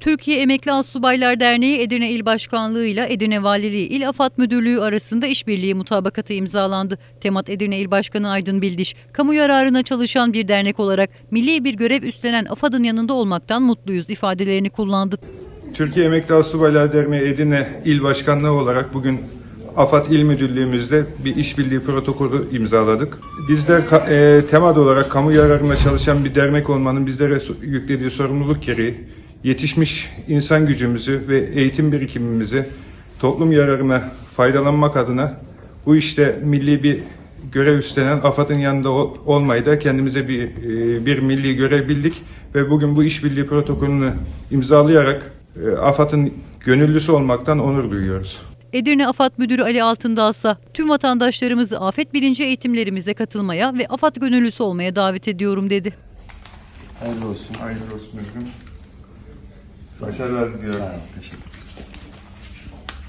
Türkiye Emekli Astsubaylar Derneği Edirne İl Başkanlığı ile Edirne Valiliği İl Afat Müdürlüğü arasında işbirliği mutabakatı imzalandı. Temat Edirne İl Başkanı Aydın Bildiş, kamu yararına çalışan bir dernek olarak milli bir görev üstlenen AFAD'ın yanında olmaktan mutluyuz ifadelerini kullandı. Türkiye Emekli Astsubaylar Derneği Edirne İl Başkanlığı olarak bugün AFAD İl Müdürlüğümüzde bir işbirliği protokolü imzaladık. Biz de ka- e, temad olarak kamu yararına çalışan bir dernek olmanın bizlere yüklediği sorumluluk gereği yetişmiş insan gücümüzü ve eğitim birikimimizi toplum yararına faydalanmak adına bu işte milli bir görev üstlenen AFAD'ın yanında ol- olmayı da kendimize bir, e, bir milli görev bildik ve bugün bu işbirliği protokolünü imzalayarak e, AFAD'ın gönüllüsü olmaktan onur duyuyoruz. Edirne AFAD Müdürü Ali Altındağ ise tüm vatandaşlarımızı afet bilinci eğitimlerimize katılmaya ve AFAD gönüllüsü olmaya davet ediyorum dedi. Hayırlı olsun. Hayırlı olsun Başarılar diliyorum. Sağ olun, teşekkür